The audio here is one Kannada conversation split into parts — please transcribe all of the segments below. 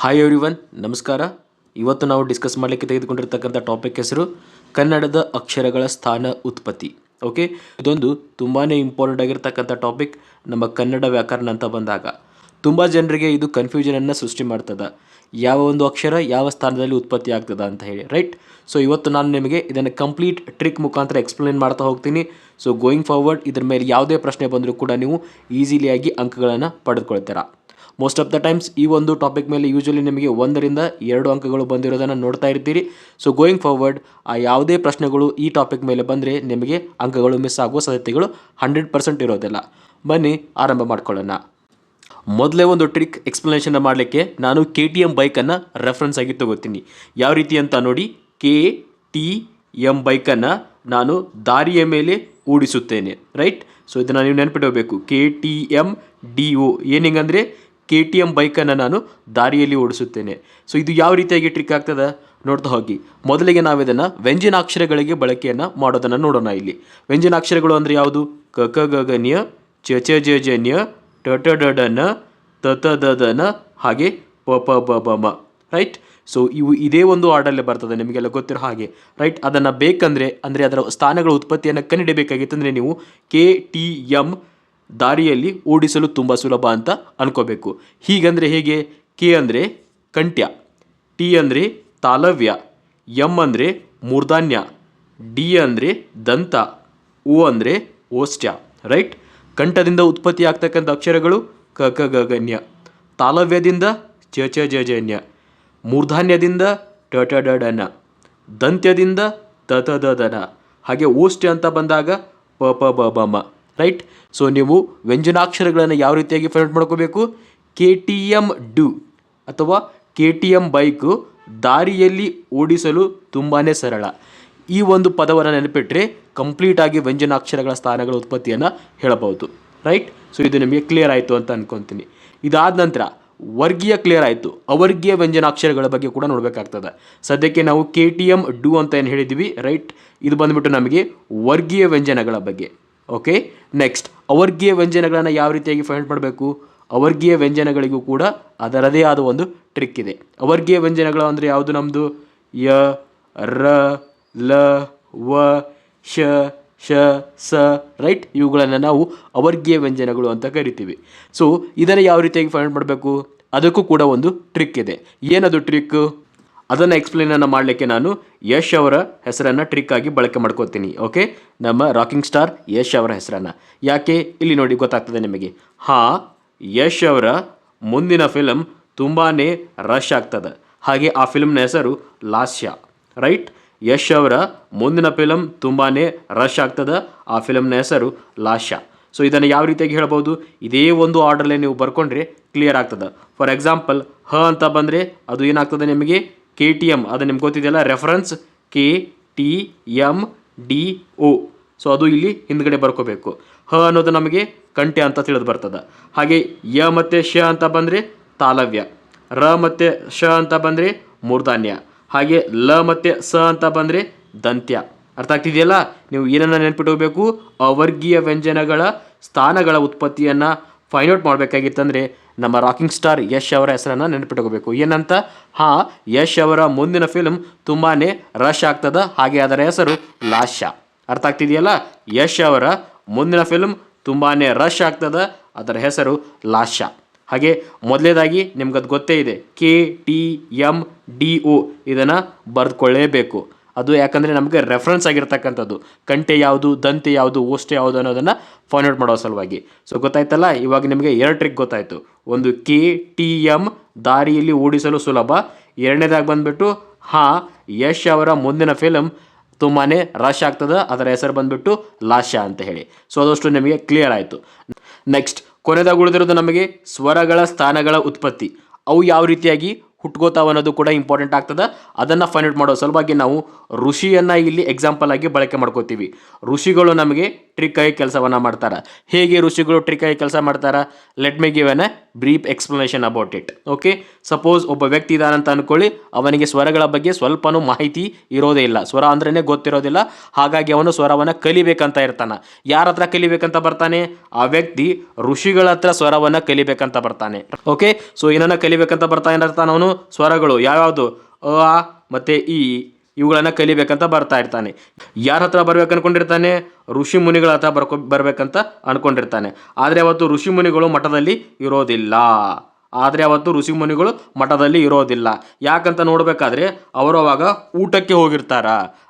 ಹಾಯ್ ಎವ್ರಿ ಒನ್ ನಮಸ್ಕಾರ. ಇವತ್ತು ನಾವು ಡಿಸ್ಕಸ್ ಮಾಡಲಿಕ್ಕೆ ತೆಗೆದುಕೊಂಡಿರ್ತಕ್ಕಂಥ ಟಾಪಿಕ್ ಹೆಸರು ಕನ್ನಡದ ಅಕ್ಷರಗಳ ಸ್ಥಾನ ಉತ್ಪತ್ತಿ. ಓಕೆ ಇದೊಂದು ತುಂಬಾ ಇಂಪಾರ್ಟೆಂಟ್ ಆಗಿರ್ತಕ್ಕಂಥ ಟಾಪಿಕ್ ನಮ್ಮ ಕನ್ನಡ ವ್ಯಾಕರಣ ಅಂತ ಬಂದಾಗ. ತುಂಬ ಜನರಿಗೆ ಇದು ಕನ್ಫ್ಯೂಷನನ್ನು ಸೃಷ್ಟಿ ಮಾಡ್ತದೆ. ಯಾವ ಒಂದು ಅಕ್ಷರ ಯಾವ ಸ್ಥಾನದಲ್ಲಿ ಉತ್ಪತ್ತಿ ಆಗ್ತದೆ ಅಂತ ಹೇಳಿ ರೈಟ್ ಸೊ ಇವತ್ತು ನಾನು ನಿಮಗೆ ಇದನ್ನು ಕಂಪ್ಲೀಟ್ ಟ್ರಿಕ್ ಮುಖಾಂತರ ಎಕ್ಸ್ಪ್ಲೇನ್ ಮಾಡ್ತಾ ಹೋಗ್ತೀನಿ. ಸೊ ಗೋಯಿಂಗ್ ಫಾರ್ವರ್ಡ್ ಇದ್ರ ಮೇಲೆ ಯಾವುದೇ ಪ್ರಶ್ನೆ ಬಂದರೂ ಕೂಡ ನೀವು ಈಸಿಲಿಯಾಗಿ ಅಂಕಗಳನ್ನು ಪಡೆದುಕೊಳ್ತೀರಾ. ಮೋಸ್ಟ್ ಆಫ್ ದ ಟೈಮ್ಸ್ ಈ ಒಂದು ಟಾಪಿಕ್ ಮೇಲೆ ಯೂಶಲಿ ನಿಮಗೆ ಒಂದರಿಂದ ಎರಡು ಅಂಕಗಳು ಬಂದಿರೋದನ್ನು ನೋಡ್ತಾ ಇರ್ತೀರಿ. ಸೊ ಗೋಯಿಂಗ್ ಫಾರ್ವರ್ಡ್ ಆ ಯಾವುದೇ ಪ್ರಶ್ನೆಗಳು ಈ ಟಾಪಿಕ್ ಮೇಲೆ ಬಂದರೆ ನಿಮಗೆ ಅಂಕಗಳು ಮಿಸ್ ಆಗುವ ಸಾಧ್ಯತೆಗಳು ಹಂಡ್ರೆಡ್ ಪರ್ಸೆಂಟ್ ಇರೋದಿಲ್ಲ. ಬನ್ನಿ, ಆರಂಭ ಮಾಡ್ಕೊಳ್ಳೋಣ. ಮೊದಲೇ ಒಂದು ಟ್ರಿಕ್ ಎಕ್ಸ್ಪ್ಲನೇಷನ್ ಮಾಡಲಿಕ್ಕೆ ನಾನು ಕೆ ಟಿ ಎಂ ಬೈಕನ್ನು ರೆಫರೆನ್ಸ್ ಆಗಿ ತಗೋತೀನಿ. ಯಾವ ರೀತಿ ಅಂತ ನೋಡಿ ಕೆ ಟಿ ಎಂ ಬೈಕನ್ನು ನಾನು ದಾರಿಯ ಮೇಲೆ ಓಡಿಸುತ್ತೇನೆ ರೈಟ್ ಸೊ ಇದನ್ನು ನೀವು ನೆನಪಿಡಬೇಕು K T M D O ಏನಿಂಗಂದರೆ K T M ಬೈಕನ್ನು ನಾನು ದಾರಿಯಲ್ಲಿ ಓಡಿಸುತ್ತೇನೆ. ಸೊ ಇದು ಯಾವ ರೀತಿಯಾಗಿ ಟ್ರಿಕ್ ಆಗ್ತದೆ? ನೋಡ್ತಾ ಹೋಗಿ. ಮೊದಲಿಗೆ ನಾವು ಇದನ್ನು ವ್ಯಂಜನಾಕ್ಷರಗಳಿಗೆ ಬಳಕೆಯನ್ನು ಮಾಡೋದನ್ನು ನೋಡೋಣ ಇಲ್ಲಿ. ವ್ಯಂಜನಾಕ್ಷರಗಳು ಅಂದರೆ ಯಾವುದು? ಕ ಕ, ಗ ಗ ಚ ಚ, ಜ ಜ ಟ ಟ, ಡ ತ ತ, ದ ದ ಹಾಗೆ ಪ ಪ ಬ ಬ ಮ ರೈಟ್ ಸೊ ಇವು ಇದೇ ಒಂದು ಆರ್ಡರ್ಲೆ ಬರ್ತದೆ ನಿಮಗೆಲ್ಲ ಗೊತ್ತಿರೋ ಹಾಗೆ ರೈಟ್ ಅದನ್ನು ಬೇಕಂದರೆ, ಅಂದರೆ ಅದರ ಸ್ಥಾನಗಳ ಉತ್ಪತ್ತಿಯನ್ನು ಕಂಡುಹಿಡಬೇಕಾಗಿತ್ತಂದರೆ ನೀವು ಕೆ ಟಿ ಎಂ ದಾರಿಯಲ್ಲಿ ಓಡಿಸಲು ತುಂಬ ಸುಲಭ ಅಂತ ಅನ್ಕೋಬೇಕು. ಹೀಗಂದರೆ ಹೇಗೆ? ಕೆ ಅಂದರೆ ಕಂಟ್ಯ, ಟಿ ಅಂದರೆ ತಾಲವ್ಯ ಎಂ ಅಂದರೆ ಮೂರ್ಧಾನ್ಯ, ಡಿ ಅಂದರೆ ದಂತ ಓ ಅಂದರೆ ಓಸ್ಟ್ಯ ರೈಟ್? ಕಂಠದಿಂದ ಉತ್ಪತ್ತಿ ಆಗ್ತಕ್ಕಂಥ ಅಕ್ಷರಗಳು ಕ ಕ, ಗ ಗಣ್ಯ ತಾಲವ್ಯದಿಂದ ಚ ಚ, ಜ ಜನ್ಯ ಮೂರ್ಧಾನ್ಯದಿಂದ ಟ ಟ, ಡ ಡನ ದಂತ್ಯದಿಂದ ತ ತ, ದ ದನ ಹಾಗೆ ಓಷ್ಟ್ಯ ಅಂತ ಬಂದಾಗ ಪ ಪ, ಬ ಬ, ಮ. ರೈಟ್? ಸೊ ನೀವು ವ್ಯಂಜನಾಕ್ಷರಗಳನ್ನು ಯಾವ ರೀತಿಯಾಗಿ ಫೈಂಡ್ ಮಾಡ್ಕೋಬೇಕು? ಕೆ ಟಿ ಎಂ ಡು ಅಥವಾ ಕೆ ಟಿ ಎಂ ಬೈಕು ದಾರಿಯಲ್ಲಿ ಓಡಿಸಲು ತುಂಬಾ ಸರಳ. ಈ ಒಂದು ಪದವನ್ನು ನೆನಪಿಟ್ಟರೆ ಕಂಪ್ಲೀಟಾಗಿ ವ್ಯಂಜನಾಕ್ಷರಗಳ ಸ್ಥಾನಗಳ ಉತ್ಪತ್ತಿಯನ್ನು ಹೇಳಬಹುದು. ರೈಟ್ ಸೊ ಇದು ನಿಮಗೆ ಕ್ಲಿಯರ್ ಆಯಿತು ಅಂತ ಅನ್ಕೊತೀನಿ. ಇದಾದ ನಂತರ ವರ್ಗೀಯ ಕ್ಲಿಯರ್ ಆಯಿತು. ಅವರ್ಗೀಯ ವ್ಯಂಜನಾಕ್ಷರಗಳ ಬಗ್ಗೆ ಕೂಡ ನೋಡಬೇಕಾಗ್ತದೆ. ಸದ್ಯಕ್ಕೆ ನಾವು ಕೆ ಟಿ ಎಂ ಡು ಅಂತ ಏನು ಹೇಳಿದ್ದೀವಿ ರೈಟ್ ಇದು ಬಂದ್ಬಿಟ್ಟು ನಮಗೆ ವರ್ಗೀಯ ವ್ಯಂಜನಗಳ ಬಗ್ಗೆ. ಓಕೆ ನೆಕ್ಸ್ಟ್ ಅವರ್ಗೀಯ ವ್ಯಂಜನಗಳನ್ನು ಯಾವ ರೀತಿಯಾಗಿ ಫೈಂಡ್ ಮಾಡಬೇಕು? ಅವರ್ಗೀಯ ವ್ಯಂಜನಗಳಿಗೂ ಕೂಡ ಅದರದೇ ಆದ ಒಂದು ಟ್ರಿಕ್ ಇದೆ. ಅವರ್ಗೀಯ ವ್ಯಂಜನಗಳು ಅಂದರೆ ಯಾವುದು ನಮ್ಮದು ಯ, ರ, ಲ, ವ, ಶ ಶ, ಸ ರೈಟ್ ಇವುಗಳನ್ನು ನಾವು ಅವರ್ಗೀಯ ವ್ಯಂಜನಗಳು ಅಂತ ಕರಿತೀವಿ. ಸೊ ಇದನ್ನು ಯಾವ ರೀತಿಯಾಗಿ ಫೈಂಡ್ ಮಾಡಬೇಕು? ಅದಕ್ಕೂ ಕೂಡ ಒಂದು ಟ್ರಿಕ್ ಇದೆ. ಏನದು ಟ್ರಿಕ್ ಅದನ್ನು ಎಕ್ಸ್ಪ್ಲೇನನ್ನು ಮಾಡಲಿಕ್ಕೆ ನಾನು ಯಶ್ ಅವರ ಹೆಸರನ್ನು ಟ್ರಿಕ್ ಆಗಿ ಬಳಕೆ ಮಾಡ್ಕೋತೀನಿ ಓಕೆ ನಮ್ಮ ರಾಕಿಂಗ್ ಸ್ಟಾರ್ ಯಶ್ ಅವರ ಹೆಸರನ್ನು. ಯಾಕೆ? ಇಲ್ಲಿ ನೋಡಿ ಗೊತ್ತಾಗ್ತದೆ ನಿಮಗೆ. ಹಾಂ, ಯಶ್ ಅವರ ಮುಂದಿನ ಫಿಲಮ್ ತುಂಬಾ ರಶ್ ಆಗ್ತದೆ. ಹಾಗೆ ಆ ಫಿಲ್ಮ್ನ ಹೆಸರು ಲಾಸ್ಯ ರೈಟ್ ಯಶ್ ಅವರ ಮುಂದಿನ ಫಿಲಮ್ ತುಂಬಾ ರಶ್ ಆಗ್ತದೆ, ಆ ಫಿಲಮ್ನ ಹೆಸರು ಲಾಸ್ಯ. ಸೊ ಇದನ್ನು ಯಾವ ರೀತಿಯಾಗಿ ಹೇಳ್ಬೋದು? ಇದೇ ಒಂದು ಆರ್ಡರ್ಲೇ ನೀವು ಬರ್ಕೊಂಡ್ರೆ ಕ್ಲಿಯರ್ ಆಗ್ತದೆ. ಫಾರ್ ಎಕ್ಸಾಂಪಲ್ ಹ ಅಂತ ಬಂದರೆ ಅದು ಏನಾಗ್ತದೆ ನಿಮಗೆ? ಕೆ ಟಿ ಎಂ ಅದು ನಿಮ್ಗೆ ಗೊತ್ತಿದೆಯಲ್ಲ? Reference K T M D O so ಅದು ಇಲ್ಲಿ ಹಿಂದ್ಗಡೆ ಬರ್ಕೋಬೇಕು. ಹ ಅನ್ನೋದು ನಮಗೆ ಕಂಠ್ಯ ಅಂತ ತಿಳಿದು ಬರ್ತದೆ. ಹಾಗೆ ಯ ಮತ್ತು ಶ ಅಂತ ಬಂದರೆ ತಾಲವ್ಯ. ರ ಮತ್ತು ಶ ಅಂತ ಬಂದರೆ ಮೂರ್ಧಾನ್ಯ. ಹಾಗೆ ಲ ಮತ್ತು ಸ ಅಂತ ಬಂದರೆ ದಂತ್ಯ. ಅರ್ಥ ಆಗ್ತಿದೆಯಲ್ಲ? ನೀವು ಏನನ್ನು ನೆನ್ಪಿಟ್ಕೋಬೇಕು? ಅವರ್ಗೀಯ ವ್ಯಂಜನಗಳ ಸ್ಥಾನಗಳ ಉತ್ಪತ್ತಿಯನ್ನು ಫೈಂಡ್ ಔಟ್ ಮಾಡಬೇಕಾಗಿತ್ತಂದರೆ ನಮ್ಮ ರಾಕಿಂಗ್ ಸ್ಟಾರ್ ಯಶ್ ಅವರ ಹೆಸರನ್ನು ನೆನಪಿಟ್ಕೋಬೇಕು. ಏನಂತ? ಹಾ, ಯಶ್ ಅವರ ಮುಂದಿನ ಫಿಲ್ಮ್ ತುಂಬಾ ರಶ್ ಆಗ್ತದ. ಹಾಗೆ ಅದರ ಹೆಸರು ಲಾಶಾ ಅರ್ಥ ಆಗ್ತಿದೆಯಲ್ಲ? ಯಶ್ ಅವರ ಮುಂದಿನ ಫಿಲ್ಮ್ ತುಂಬಾ ರಶ್ ಆಗ್ತದ. ಅದರ ಹೆಸರು ಲಾಶಾ ಹಾಗೆ ಮೊದಲೇದಾಗಿ ನಿಮ್ಗದು ಗೊತ್ತೇ ಇದೆ. K T M D O ಇದನ್ನು ಬರೆದುಕೊಳ್ಳೇಬೇಕು. ಅದು ಯಾಕಂದರೆ ನಮಗೆ ರೆಫರೆನ್ಸ್ ಆಗಿರ್ತಕ್ಕಂಥದ್ದು. ಕಂಟೆ ಯಾವುದು, ದಂತೆ ಯಾವುದು, ಓಷ್ಟೆ ಯಾವುದು ಅನ್ನೋದನ್ನು ಫೈಂಡ್ ಔಟ್ ಮಾಡೋ ಸಲುವಾಗಿ. ಸೊ ಗೊತ್ತಾಯ್ತಲ್ಲ? ಇವಾಗ ನಿಮಗೆ ಎರಡು ಟ್ರಿಕ್ ಗೊತ್ತಾಯಿತು. ಒಂದು ಕೆ ಟಿ ಎಂ ದಾರಿಯಲ್ಲಿ ಓಡಿಸಲು ಸುಲಭ. ಎರಡನೇದಾಗಿ ಬಂದುಬಿಟ್ಟು, ಹಾ, ಯಶ್ ಅವರ ಮುಂದಿನ ಫಿಲಮ್ ತುಂಬಾ ರಶ್ ಆಗ್ತದೆ. ಅದರ ಹೆಸರು ಬಂದುಬಿಟ್ಟು ಲಾಶ ಅಂತ ಹೇಳಿ. ಸೊ ಅದಷ್ಟು ನಿಮಗೆ ಕ್ಲಿಯರ್ ಆಯಿತು. ನೆಕ್ಸ್ಟ್ ಕೊನೆದಾಗ ಉಳಿದಿರೋದು ನಮಗೆ ಸ್ವರಗಳ ಸ್ಥಾನಗಳ ಉತ್ಪತ್ತಿ. ಅವು ಯಾವ ರೀತಿಯಾಗಿ? ಹುಟ್ಕೋತಾವ ಅನ್ನೋದು ಕೂಡ ಇಂಪಾರ್ಟೆಂಟ್ ಆಗ್ತದೆ. ಅದನ್ನು ಫೈಂಡ್ ಔಟ್ ಮಾಡೋ ಸಲುವಾಗಿ ನಾವು ಋಷಿಯನ್ನು ಇಲ್ಲಿ ಎಕ್ಸಾಂಪಲ್ ಆಗಿ ಬಳಕೆ ಮಾಡ್ಕೋತೀವಿ. ಋಷಿಗಳು ನಮಗೆ ಟ್ರಿಕ್ ಆಗಿ ಕೆಲಸವನ್ನು ಮಾಡ್ತಾರೆ. ಹೇಗೆ ಋಷಿಗಳು ಟ್ರಿಕ್ ಆಗಿ ಕೆಲಸ ಮಾಡ್ತಾರೆ? Let me give an a brief explanation about it. Okay? Suppose ಒಬ್ಬ ವ್ಯಕ್ತಿ ಇದ್ದಾನಂತ ಅಂದ್ಕೊಳ್ಳಿ ಅವನಿಗೆ ಸ್ವರಗಳ ಬಗ್ಗೆ ಸ್ವಲ್ಪನೂ ಮಾಹಿತಿ ಇರೋದೇ ಇಲ್ಲ. ಸ್ವರ ಅಂದ್ರೇ ಗೊತ್ತಿರೋದಿಲ್ಲ. ಹಾಗಾಗಿ ಅವನು ಸ್ವರವನ್ನು ಕಲಿಬೇಕಂತ ಇರ್ತಾನೆ. ಯಾರ ಹತ್ರ ಕಲಿಬೇಕಂತ ಬರ್ತಾನೆ? ಆ ವ್ಯಕ್ತಿ ಋಷಿಗಳ ಹತ್ರ ಸ್ವರವನ್ನು ಕಲಿಬೇಕಂತ ಬರ್ತಾನೆ. ಓಕೆ? ಸೊ ಏನನ್ನ ಕಲಿಬೇಕಂತ ಬರ್ತಾನೆ ಇರ್ತಾನೆ ಅವನು? ಸ್ವರಗಳು ಯಾವ್ಯಾವುದು? ಅ ಮತ್ತೆ ಈ ಇವುಗಳನ್ನ ಕಲಿಬೇಕಂತ ಬರ್ತಾ ಇರ್ತಾನೆ. ಯಾರ ಹತ್ರ ಬರ್ಬೇಕು ಅನ್ಕೊಂಡಿರ್ತಾನೆ? ಋಷಿ ಮುನಿಗಳ ಹತ್ರ ಬರ್ಕೊ, ಬರ್ಬೇಕಂತ ಅನ್ಕೊಂಡಿರ್ತಾನೆ. ಆದರೆ ಅವತ್ತು ಋಷಿ ಮುನಿಗಳು ಮಠದಲ್ಲಿ ಇರೋದಿಲ್ಲ. ಆದರೆ ಅವತ್ತು ಋಷಿ ಮುನಿಗಳು ಮಠದಲ್ಲಿ ಇರೋದಿಲ್ಲ. ಯಾಕಂತ ನೋಡಬೇಕಾದ್ರೆ ಅವರು ಅವಾಗ ಊಟಕ್ಕೆ ಹೋಗಿರ್ತಾರ.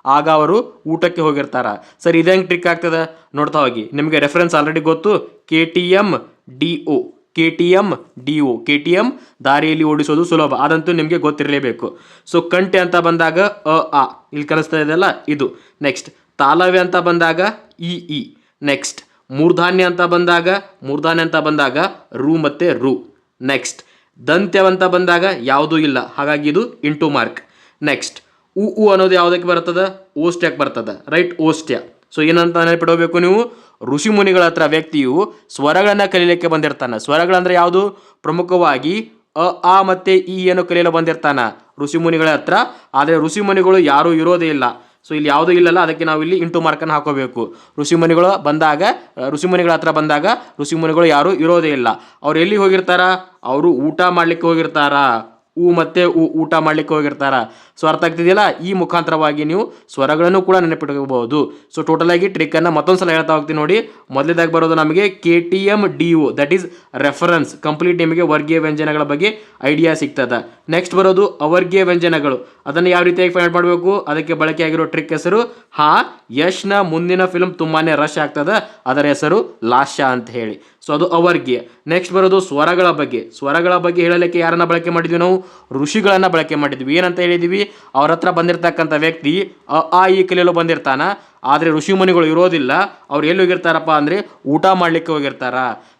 ಆಗ ಅವರು ಊಟಕ್ಕೆ ಹೋಗಿರ್ತಾರ. ಸರ್ ಹೆಂಗೆ ಟ್ರಿಕ್ ಆಗ್ತದೆ? ನೋಡ್ತಾ ಹೋಗಿ. ನಿಮಗೆ ರೆಫರೆನ್ಸ್ ಆಲ್ರೆಡಿ ಗೊತ್ತು. K T M D O K T M D O K T M ದಾರಿಯಲ್ಲಿ ಓಡಿಸೋದು ಸುಲಭ. ಅದಂತೂ ನಿಮಗೆ ಗೊತ್ತಿರಲೇಬೇಕು. ಸೊ ಕಂಟೆ ಅಂತ ಬಂದಾಗ ಅ, ಆ. ಇಲ್ಲಿ ಕಲಿಸ್ತಾ ಇದೆಯಲ್ಲ, ಇದು. ನೆಕ್ಸ್ಟ್ ತಾಲವ್ಯ ಅಂತ ಬಂದಾಗ ಇ ಇ. ನೆಕ್ಸ್ಟ್ ಮೂರ್ಧಾನ್ಯ ಅಂತ ಬಂದಾಗ, ಮೂರ್ಧಾನ್ಯ ಅಂತ ಬಂದಾಗ ರು ಮತ್ತು ರು. ನೆಕ್ಸ್ಟ್ ದಂತ್ಯವಂತ ಬಂದಾಗ ಯಾವುದೂ ಇಲ್ಲ. ಹಾಗಾಗಿ ಇದು ಇಂಟು ಮಾರ್ಕ್. ನೆಕ್ಸ್ಟ್ ಉ ಉ ಅನ್ನೋದು ಯಾವುದಕ್ಕೆ ಬರ್ತದೆ? ಓಸ್ಟ್ಯಕ್ಕೆ ಬರ್ತದೆ. ರೈಟ್ ಓಸ್ಟ್ಯ ಸೊ ಏನಂತ ನೆನಪಿಡಬೇಕು ನೀವು? ಋಷಿ ಮುನಿಗಳ ಹತ್ರ ವ್ಯಕ್ತಿಯು ಸ್ವರಗಳನ್ನು ಕಲೀಲಿಕ್ಕೆ ಬಂದಿರ್ತಾನೆ. ಸ್ವರಗಳಂದ್ರೆ ಯಾವುದು? ಪ್ರಮುಖವಾಗಿ ಅ, ಆ ಮತ್ತೆ ಈ ಏನು ಕಲಿಯಲು ಬಂದಿರ್ತಾನ ಋಷಿ ಮುನಿಗಳ ಹತ್ರ. ಆದರೆ ಋಷಿ ಮುನಿಗಳು ಯಾರೂ ಇರೋದೇ ಇಲ್ಲ. ಸೊ ಇಲ್ಲಿ ಯಾವುದೂ ಇಲ್ಲಲ್ಲ, ಅದಕ್ಕೆ ನಾವು ಇಲ್ಲಿ ಇಂಟು ಮಾರ್ಕನ್ನು ಹಾಕೋಬೇಕು. ಋಷಿಮುನಿಗಳು ಬಂದಾಗ, ಋಷಿ ಋಷಿಮುನಿಗಳ ಹತ್ರ ಬಂದಾಗ ಋಷಿಮುನಿಗಳು ಯಾರೂ ಇರೋದೇ ಇಲ್ಲ. ಅವ್ರು ಎಲ್ಲಿ ಹೋಗಿರ್ತಾರ? ಅವರು ಊಟ ಮಾಡ್ಲಿಕ್ಕೆ ಹೋಗಿರ್ತಾರ. ಊ ಮತ್ತೆ ಊ, ಊಟ ಮಾಡ್ಲಿಕ್ಕೆ ಹೋಗಿರ್ತಾರ. ಸೊ ಅರ್ಥ ಆಗ್ತಿದೆಯಲ್ಲ? ಈ ಮುಖಾಂತರವಾಗಿ ನೀವು ಸ್ವರಗಳನ್ನು ಕೂಡ ನೆನಪಿಟ್ಕೋಬಹುದು. ಸೊ ಟೋಟಲ್ ಆಗಿ ಟ್ರಿಕ್ ಅನ್ನ ಮತ್ತೊಂದು ಸಲ ಹೇಳ್ತಾ ಹೋಗ್ತೀನಿ ನೋಡಿ. ಮೊದಲೇದಾಗಿ ಬರೋದು ನಮಗೆ K T M D U that is reference complete ನಿಮಗೆ ವರ್ಗೀಯ ವ್ಯಂಜನಗಳ ಬಗ್ಗೆ ಐಡಿಯಾ ಸಿಗ್ತದೆ. ನೆಕ್ಸ್ಟ್ ಬರೋದು ಅವರ್ಗೀಯ ವ್ಯಂಜನಗಳು. ಅದನ್ನು ಯಾವ ರೀತಿಯಾಗಿ ಫೈಂಡ್ ಮಾಡಬೇಕು? ಅದಕ್ಕೆ ಬಳಕೆ ಆಗಿರೋ ಟ್ರಿಕ್ ಹೆಸರು ಹಾ ಯಶ್ನ ಮುಂದಿನ ಫಿಲ್ಮ್ ತುಂಬಾನೇ ರಶ್ ಆಗ್ತದ. ಅದರ ಹೆಸರು ಲಾಶ ಅಂತ ಹೇಳಿ. ಸೊ ಅದು ಅವರ್ಗೀಯ. ನೆಕ್ಸ್ಟ್ ಬರೋದು ಸ್ವರಗಳ ಬಗ್ಗೆ. ಸ್ವರಗಳ ಬಗ್ಗೆ ಹೇಳಲಿಕ್ಕೆ ಯಾರನ್ನ ಬಳಕೆ ಮಾಡಿದ್ವಿ ನಾವು? ಋಷಿಗಳನ್ನ ಬಳಕೆ ಮಾಡಿದ್ವಿ. ಏನಂತ ಹೇಳಿದ್ವಿ? ಅವ್ರ ಹತ್ರ ಬಂದಿರತಕ್ಕಂಥ ವ್ಯಕ್ತಿ ಅ ಆ ಈ ಕಲಿಯಲು ಬಂದಿರ್ತಾನ. ಆದರೆ ಋಷಿ ಮುನಿಗಳು ಇರೋದಿಲ್ಲ. ಅವ್ರು ಎಲ್ಲಿ ಹೋಗಿರ್ತಾರಪ್ಪ ಅಂದರೆ ಊಟ ಮಾಡಲಿಕ್ಕೆ ಹೋಗಿರ್ತಾರ.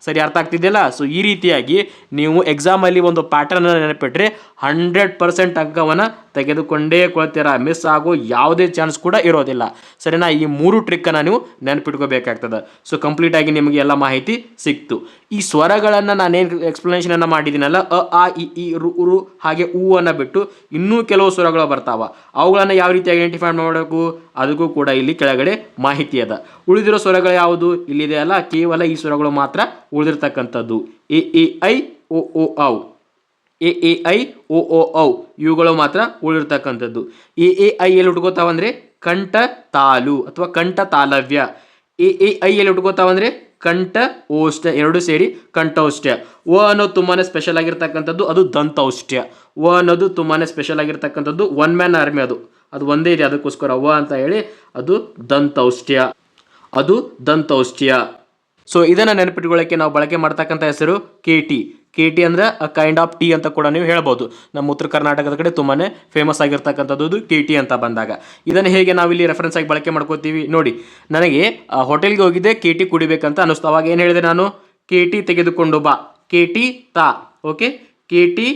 ಸರಿ, ಅರ್ಥ ಆಗ್ತಿದೆಯಲ್ಲ? ಸೊ ಈ ರೀತಿಯಾಗಿ ನೀವು ಎಕ್ಸಾಮಲ್ಲಿ ಒಂದು ಪ್ಯಾಟರ್ನ್ ನೆನಪಿಟ್ರೆ ಹಂಡ್ರೆಡ್ ಪರ್ಸೆಂಟ್ ಅಂಕವನ್ನು ತೆಗೆದುಕೊಂಡೇ ಕೊಳ್ತೀರಾ. ಮಿಸ್ ಆಗೋ ಯಾವುದೇ ಚಾನ್ಸ್ ಕೂಡ ಇರೋದಿಲ್ಲ. ಸರಿನಾ? ಈ ಮೂರು ಟ್ರಿಕ್ಕನ್ನು ನೀವು ನೆನಪಿಟ್ಕೋಬೇಕಾಗ್ತದೆ. ಸೊ ಕಂಪ್ಲೀಟಾಗಿ ನಿಮಗೆ ಎಲ್ಲ ಮಾಹಿತಿ ಸಿಕ್ತು. ಈ ಸ್ವರಗಳನ್ನು ನಾನೇನು ಎಕ್ಸ್ಪ್ಲನೇಷನನ್ನು ಮಾಡಿದ್ದೀನಲ್ಲ, ಅ, ಆ, ಇ ರು ಉರು ಹಾಗೆ ಹೂವನ್ನು ಬಿಟ್ಟು ಇನ್ನೂ ಕೆಲವು ಸ್ವರಗಳು ಬರ್ತಾವ. ಅವುಗಳನ್ನು ಯಾವ ರೀತಿ ಐಡೆಂಟಿಫೈ ಮಾಡಬೇಕು? ಅದಕ್ಕೂ ಕೂಡ ಇಲ್ಲಿ ಕೆಳಗಡೆ ಮಾಹಿತಿ ಅದ. ಉಳಿದಿರೋ ಸ್ವರಗಳು ಯಾವುದು? ಇಲ್ಲಿದೆ ಅಲ್ಲ, ಕೇವಲ ಈ ಸ್ವರಗಳು ಮಾತ್ರ ಉಳಿದಿರ್ತಕ್ಕಂಥದ್ದು. ಎ ಎ, ಐ, ಓ ಓ, ಔ. ಎ ಎ, ಐ, ಓ ಓ, ಔ. ಇವುಗಳು ಮಾತ್ರ ಉಳಿರ್ತಕ್ಕಂಥದ್ದು ಎ ಎ, ಐ ಎಲ್ಲಿ ಹುಟ್ಕೋತಾವಂದ್ರೆ ಕಂಠ ತಾಲು ಅಥವಾ ಕಂಠ ತಾಲವ್ಯ. ಎ ಎ, ಐ ಎಲ್ಲಿ ಹುಟ್ಕೋತಾವಂದ್ರೆ ಕಂಠ ಓಷ್ಠ್ಯ ಎರಡು ಸೇರಿ ಕಂಠೌಷ್ಟ್ಯ ವ ಅನ್ನೋದು ತುಂಬಾ ಸ್ಪೆಷಲ್ ಆಗಿರ್ತಕ್ಕಂಥದ್ದು, ಅದು ದಂತೌಷ್ಟ್ಯ ವ ಅನ್ನೋದು ತುಂಬಾ ಸ್ಪೆಷಲ್ ಆಗಿರ್ತಕ್ಕಂಥದ್ದು ಒನ್ ಮ್ಯಾನ್ ಆರ್ಮಿ ಅದು. ಅದು ಒಂದೇ ಇದೆ, ಅದಕ್ಕೋಸ್ಕರ ವ ಅಂತ ಹೇಳಿ ಅದು ದಂತೌಷ್ಟ್ಯ ಅದು ದಂತೌಷ್ಟ್ಯ. ಸೊ ಇದನ್ನು ನೆನಪಿಟ್ಕೊಳ್ಳೋಕ್ಕೆ ನಾವು ಬಳಕೆ ಮಾಡ್ತಕ್ಕಂಥ ಹೆಸರು ಕೆ ಟಿ. ಕೆ ಟಿ ಅಂದರೆ ಅ ಕೈಂಡ್ ಆಫ್ ಟೀ ಅಂತ ಕೂಡ ನೀವು ಹೇಳ್ಬೋದು. ನಮ್ಮ ಉತ್ತರ ಕರ್ನಾಟಕದ ಕಡೆ ತುಂಬಾ ಫೇಮಸ್ ಆಗಿರ್ತಕ್ಕಂಥದ್ದು ಕೆ ಟಿ ಅಂತ ಬಂದಾಗ. ಇದನ್ನು ಹೇಗೆ ನಾವಿಲ್ಲಿ ರೆಫರೆನ್ಸ್ ಆಗಿ ಬಳಕೆ ಮಾಡ್ಕೋತೀವಿ ನೋಡಿ. ನನಗೆ ಹೋಟೆಲ್ಗೆ ಹೋಗಿದ್ದೆ, ಕೆ ಟಿ ಕುಡಿಬೇಕಂತ ಅನ್ನಿಸ್ತು. ಅವಾಗ ಏನು ಹೇಳಿದೆ ನಾನು? ಕೆ ಟಿ ತೆಗೆದುಕೊಂಡು ಬಾ. ಕೆ ಟಿ ತಾ. ಓಕೆ? ಕೆ ಟಿ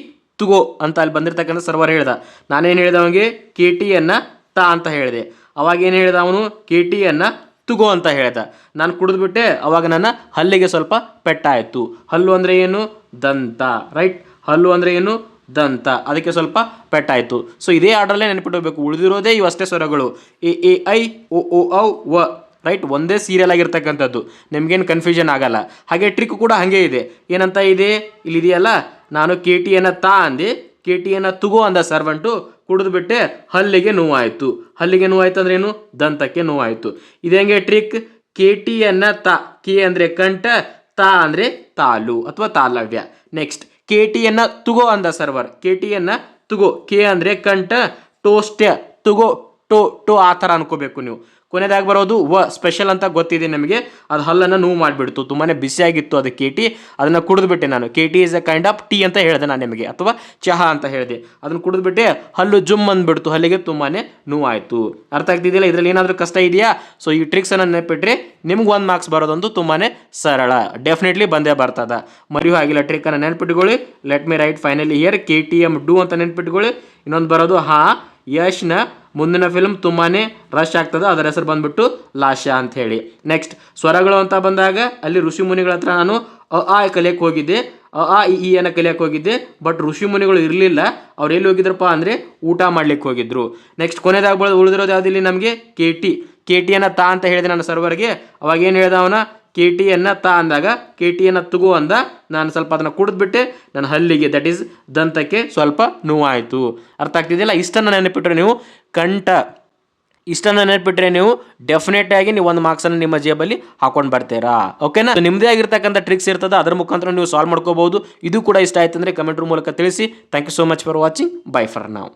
ತುಗೋ ಅಂತ ಅಲ್ಲಿ ಬಂದಿರತಕ್ಕಂಥ ಸರ್ವರ್ ಹೇಳ್ದ. ನಾನೇನು ಹೇಳಿದೆ ಅವನಿಗೆ? ಕೆ ಟಿಯನ್ನು ತಾ ಅಂತ ಹೇಳಿದೆ. ಅವಾಗ ಏನು ಹೇಳಿದ ಅವನು? ಕೆ ಟಿಯನ್ನು ತುಗೋ ಅಂತ ಹೇಳ್ದ. ನಾನು ಕುಡಿದ್ಬಿಟ್ಟೆ ಅವಾಗ ನನ್ನ ಹಲ್ಲಿಗೆ ಸ್ವಲ್ಪ ಪೆಟ್ಟಾಯಿತು. ಹಲ್ಲು ಅಂದರೆ ಏನು? ದಂತ ರೈಟ್ ಹಲ್ಲು ಅಂದರೆ ಏನು? ದಂತ. ಅದಕ್ಕೆ ಸ್ವಲ್ಪ ಪೆಟ್ಟಾಯಿತು. ಸೊ ಇದೇ ಆರ್ಡ್ರಲ್ಲೇ ನೆನಪಿಡಬೇಕು ಉಳಿದಿರೋದೇ ಇವು ಅಷ್ಟೇ ಸ್ವರಗಳು. ಎ ಎ, ಐ ಒ ಒ ಔ, ವ ರೈಟ್ ಒಂದೇ ಸೀರಿಯಲ್ ಆಗಿರ್ತಕ್ಕಂಥದ್ದು. ನಿಮ್ಗೇನು ಕನ್ಫ್ಯೂಷನ್ ಆಗಲ್ಲ. ಹಾಗೆ ಟ್ರಿಕ್ ಕೂಡ ಹಾಗೆ ಇದೆ. ಏನಂತ ಇದೆ? ಇಲ್ಲಿದೆಯಲ್ಲ? ನಾನು ಕೆ ಟಿಯನ್ನು ತಾ ಅಂದೆ. ಕೆ ಟಿಯನ್ನು ತುಗೋ ಅಂದ ಸರ್ವಂಟು ಕುಡಿದ್ಬಿಟ್ಟೆ ಹಲ್ಲಿಗೆ ನೋವಾಯಿತು. ಹಲ್ಲಿಗೆ ನೋವಾಯ್ತು ಅಂದ್ರೆ ಏನು? ದಂತಕ್ಕೆ ನೋವಾಯಿತು. ಇದು ಟ್ರಿಕ್ ಕೆ ಟಿಯನ್ನು ತ, ಕೆ ಅಂದರೆ ಕಂಠ, ತಾ ಅಂದರೆ ತಾಲು ಅಥವಾ ತಾಲವ್ಯ. ನೆಕ್ಸ್ಟ್ ಕೆ ಟಿಯನ್ನು ತುಗೋ ಅಂದ ಸರ್ವರ್. ಕೆ ಟಿಯನ್ನು ತುಗೋ. ಕೆ ಅಂದರೆ ಕಂಠ, ಟೋಸ್ಟ್ಯ, ತುಗೋ, ಟೋ ಟೋ ಆ ಥರ ಅನ್ಕೋಬೇಕು ನೀವು. ಕೊನೆಯದಾಗಿ ಬರೋದು ವ ಸ್ಪೆಷಲ್ ಅಂತ ಗೊತ್ತಿದೆ ನಮಗೆ. ಅದು ಹಲ್ಲನ್ನು ನೋವು ಮಾಡಿಬಿಡ್ತು. ತುಂಬಾ ಬಿಸಿಯಾಗಿತ್ತು ಅದು ಕೆ ಟಿ ಅದನ್ನು ಕುಡಿದ್ಬಿಟ್ಟೆ ನಾನು. K T is a kind of tea ಅಂತ ಹೇಳಿದೆ ನಾನು ನಿಮಗೆ, ಅಥವಾ ಚಹಾ ಅಂತ ಹೇಳಿದೆ. ಅದನ್ನು ಕುಡಿದ್ಬಿಟ್ಟೆ ಹಲ್ಲು ಜುಮ್ ಅಂದ್ಬಿಡ್ತು. ಹಲ್ಲಿಗೆ ತುಂಬಾ ನೋವಾಯಿತು. ಅರ್ಥ ಆಗ್ತಿದ್ದಿಲ್ಲ ಇದರಲ್ಲಿ ಏನಾದರೂ ಕಷ್ಟ ಇದೆಯಾ? ಸೊ ಈ ಟ್ರಿಕ್ಸನ್ನು ನೆನಪಿಟ್ರೆ ನಿಮ್ಗೆ ಒಂದು ಮಾರ್ಕ್ಸ್ ಬರೋದಂತೂ ತುಂಬಾ ಸರಳ. ಡೆಫಿನೆಟ್ಲಿ ಬಂದೇ ಬರ್ತದ. ಮರಿಯೂ ಆಗಿಲ್ಲ ಟ್ರಿಕ್ಕನ್ನು ನೆನ್ಪಿಟ್ಕೊಳ್ಳಿ. Let me write finally here K T M do ಅಂತ ನೆನ್ಪಿಟ್ಕೊಳ್ಳಿ. ಇನ್ನೊಂದು ಬರೋದು, ಹಾ, ಯಶ್ನ ಮುಂದಿನ ಫಿಲ್ಮ್ ತುಂಬಾ ರಶ್ ಆಗ್ತದೆ. ಅದರ ಹೆಸರು ಬಂದ್ಬಿಟ್ಟು ಲಾಶ ಅಂತ ಹೇಳಿ ನೆಕ್ಸ್ಟ್ ಸ್ವರಗಳು ಅಂತ ಬಂದಾಗ ಅಲ್ಲಿ ಋಷಿ ಮುನಿಗಳ ಹತ್ರ ನಾನು ಅ, ಆ ಕಲಿಯಕ್ಕೆ ಹೋಗಿದ್ದೆ. ಆ, ಇ, ಈ ಅನ್ನ ಕಲಿಯಕ್ಕೆ ಹೋಗಿದ್ದೆ. ಬಟ್ ಋಷಿ ಮುನಿಗಳು ಇರಲಿಲ್ಲ. ಅವ್ರು ಎಲ್ಲಿ ಹೋಗಿದ್ರಪ್ಪ ಅಂದರೆ ಊಟ ಮಾಡ್ಲಿಕ್ಕೆ ಹೋಗಿದ್ರು. ನೆಕ್ಸ್ಟ್ ಕೊನೆದಾಗ ಉಳಿದಿರೋದು ಯಾವುದಿಲ್ಲ ನಮಗೆ ಕೆ ಟಿ. ಕೆ ಟಿಯನ್ನು ತಾ ಅಂತ ಹೇಳಿದೆ ನನ್ನ ಸರ್ವರ್ಗೆ ಅವಾಗ ಏನು ಹೇಳ್ದ ಅವನ? ಕೆ ಟಿಯನ್ನು ತ ಅಂದಾಗ ಕೆ ಟಿಯನ್ನು ತಗೋ ಅಂದ. ನಾನು ಸ್ವಲ್ಪ ಅದನ್ನು ಕುಡಿದ್ಬಿಟ್ಟೆ. ನನ್ನ ಹಲ್ಲಿಗೆ ದಟ್ ಈಸ್ ದಂತಕ್ಕೆ ಸ್ವಲ್ಪ ನೋವಾಯಿತು. ಅರ್ಥ ಆಗ್ತಿದೆಯಲ್ಲ? ಇಷ್ಟನ್ನು ನೆನಪಿಟ್ರೆ ನೀವು ಕಂಠ, ಇಷ್ಟನ್ನು ನೆನಪಿಟ್ರೆ ನೀವು ಡೆಫಿನೆಟ್ ಆಗಿ ನೀವು ಒಂದು ಮಾರ್ಕ್ಸನ್ನು ನಿಮ್ಮ ಜೇಬಲ್ಲಿ ಹಾಕೊಂಡು ಬರ್ತೀರಾ? ಓಕೆನಾ ನಿಮ್ಮದೇ ಆಗಿರ್ತಕ್ಕಂಥ ಟ್ರಿಕ್ಸ್ ಇರ್ತದೆ, ಅದರ ಮುಖಾಂತರ ನೀವು ಸಾಲ್ವ್ ಮಾಡ್ಕೋಬಹುದು. ಇದು ಕೂಡ ಇಷ್ಟ ಆಯ್ತು ಅಂದರೆ ಕಮೆಂಟ್ ಮೂಲಕ ತಿಳಿಸಿ. Thank you so much for watching bye for ನಾವು